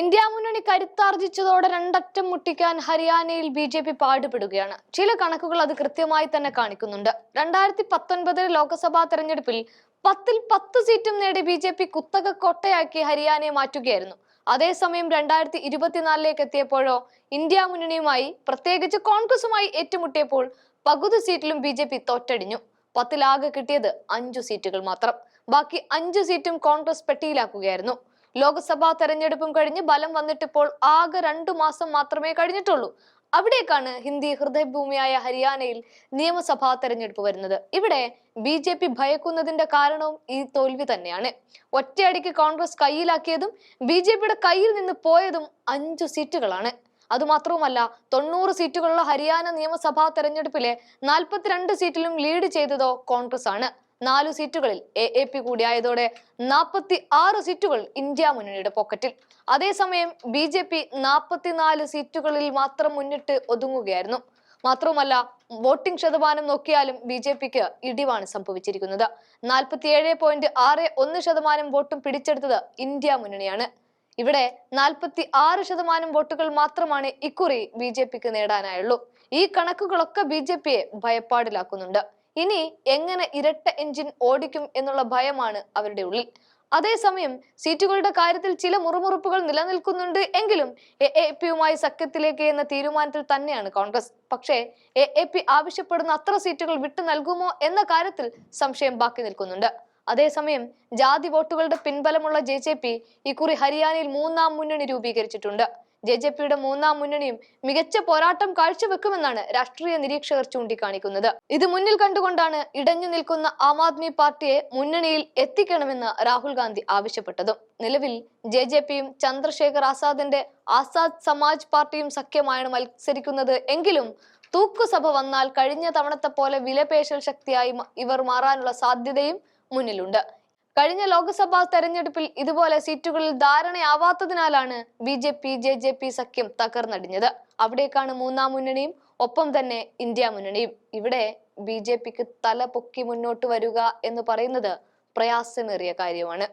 India മുന്നണി കരുത്താർജിച്ചതോടെ രണ്ടറ്റം മുട്ടിക്കാൻ ഹരിയാനയിൽ B J P പാടുപെടുകയാണ്. ചില കണക്കുകൾ അത് കൃത്യമായി തന്നെ കാണിക്കുന്നുണ്ട്. രണ്ടായിരത്തി പത്തൊൻപതിലെ ലോക്സഭാ തെരഞ്ഞെടുപ്പിൽ പത്തിൽ പത്ത് സീറ്റും നേടി ബി ജെ പി കുത്തക കൊട്ടയാക്കി ഹരിയാനയെ മാറ്റുകയായിരുന്നു. അതേസമയം രണ്ടായിരത്തി ഇരുപത്തിനാലിലേക്ക് എത്തിയപ്പോഴോ ഇന്ത്യ മുന്നണിയുമായി പ്രത്യേകിച്ച് കോൺഗ്രസുമായി ഏറ്റുമുട്ടിയപ്പോൾ പകുതി സീറ്റിലും ബി ജെ പി തോറ്റടിഞ്ഞു. പത്തിലാകെ കിട്ടിയത് അഞ്ചു സീറ്റുകൾ മാത്രം. ബാക്കി അഞ്ചു സീറ്റും കോൺഗ്രസ് പെട്ടിയിലാക്കുകയായിരുന്നു. ലോക്സഭാ തെരഞ്ഞെടുപ്പും കഴിഞ്ഞ് ബലം വന്നിട്ടിപ്പോൾ ആകെ രണ്ടു മാസം മാത്രമേ കഴിഞ്ഞിട്ടുള്ളൂ. അവിടേക്കാണ് ഹിന്ദി ഹൃദയഭൂമിയായ ഹരിയാനയിൽ നിയമസഭാ തെരഞ്ഞെടുപ്പ് വരുന്നത്. ഇവിടെ ബി ജെ പി ഭയക്കുന്നതിന്റെ കാരണവും ഈ തോൽവി തന്നെയാണ്. ഒറ്റയടിക്ക് കോൺഗ്രസ് കയ്യിലാക്കിയതും ബി ജെ പിയുടെ കയ്യിൽ നിന്ന് പോയതും അഞ്ചു സീറ്റുകളാണ്. അതുമാത്രവുമല്ല തൊണ്ണൂറ് സീറ്റുകളുള്ള ഹരിയാന നിയമസഭാ തെരഞ്ഞെടുപ്പിലെ നാൽപ്പത്തിരണ്ട് സീറ്റിലും ലീഡ് ചെയ്തതോ കോൺഗ്രസ് ആണ്. നാലു സീറ്റുകളിൽ എ എ പി കൂടിയായതോടെ നാൽപ്പത്തി ആറ് സീറ്റുകൾ ഇന്ത്യ മുന്നണിയുടെ പോക്കറ്റിൽ. അതേസമയം ബി ജെ പി നാൽപ്പത്തിനാല് സീറ്റുകളിൽ മാത്രം മുന്നിട്ട് ഒതുങ്ങുകയായിരുന്നു. മാത്രവുമല്ല വോട്ടിംഗ് ശതമാനം നോക്കിയാലും ബി ജെ പിക്ക് ഇടിവാണ് സംഭവിച്ചിരിക്കുന്നത്. നാൽപ്പത്തിയേഴ് പോയിന്റ് ആറ് ഒന്ന് ശതമാനം വോട്ടും പിടിച്ചെടുത്തത് ഇന്ത്യ മുന്നണിയാണ്. ഇവിടെ നാൽപ്പത്തി ആറ് ശതമാനം വോട്ടുകൾ മാത്രമാണ് ഇക്കുറി ബി ജെ പിക്ക് നേടാനായുള്ളൂ. ഈ കണക്കുകളൊക്കെ ബി ജെ പിയെ ഭയപ്പാടിലാക്കുന്നുണ്ട്. ഇനി എങ്ങനെ ഇരട്ട എഞ്ചിൻ ഓടിക്കും എന്നുള്ള ഭയമാണ് അവരുടെ ഉള്ളിൽ. അതേസമയം സീറ്റുകളുടെ കാര്യത്തിൽ ചില മുറുമുറുപ്പുകൾ നിലനിൽക്കുന്നുണ്ട് എങ്കിലും എ എ പിയുമായി സഖ്യത്തിലേക്ക് എന്ന തീരുമാനത്തിൽ തന്നെയാണ് കോൺഗ്രസ്. പക്ഷേ എ എ പി ആവശ്യപ്പെടുന്ന അത്ര സീറ്റുകൾ വിട്ടു നൽകുമോ എന്ന കാര്യത്തിൽ സംശയം ബാക്കി നിൽക്കുന്നുണ്ട്. അതേസമയം ജാതി വോട്ടുകളുടെ പിൻബലമുള്ള ജെ ജെ പി ഇക്കുറി ഹരിയാനയിൽ മൂന്നാം മുന്നണി രൂപീകരിച്ചിട്ടുണ്ട്. ജെ ജെ പിയുടെ മൂന്നാം മുന്നണിയും മികച്ച പോരാട്ടം കാഴ്ചവെക്കുമെന്നാണ് രാഷ്ട്രീയ നിരീക്ഷകർ ചൂണ്ടിക്കാണിക്കുന്നത്. ഇത് മുന്നിൽ കണ്ടുകൊണ്ടാണ് ഇടഞ്ഞു നിൽക്കുന്ന ആം ആദ്മി പാർട്ടിയെ മുന്നണിയിൽ എത്തിക്കണമെന്ന് രാഹുൽ ഗാന്ധി ആവശ്യപ്പെട്ടതും. നിലവിൽ ജെ ജെ പിയും ചന്ദ്രശേഖർ ആസാദിന്റെ ആസാദ് സമാജ് പാർട്ടിയും സഖ്യമായാണ് മത്സരിക്കുന്നത് എങ്കിലും തൂക്കുസഭ വന്നാൽ കഴിഞ്ഞ തവണത്തെ പോലെ വിലപേശൽ ശക്തിയായി ഇവർ മാറാനുള്ള സാധ്യതയും മുന്നിലുണ്ട്. കഴിഞ്ഞ ലോക്സഭാ തെരഞ്ഞെടുപ്പിൽ ഇതുപോലെ സീറ്റുകളിൽ ധാരണയാവാത്തതിനാലാണ് B J P J J P സഖ്യം തകർന്നടിഞ്ഞത്. അവിടേക്കാണ് മൂന്നാം മുന്നണിയും ഒപ്പം തന്നെ ഇന്ത്യ മുന്നണിയും. ഇവിടെ ബി ജെ പിക്ക് തല പൊക്കി മുന്നോട്ട് വരിക എന്ന് പറയുന്നത് പ്രയാസമേറിയ കാര്യമാണ്.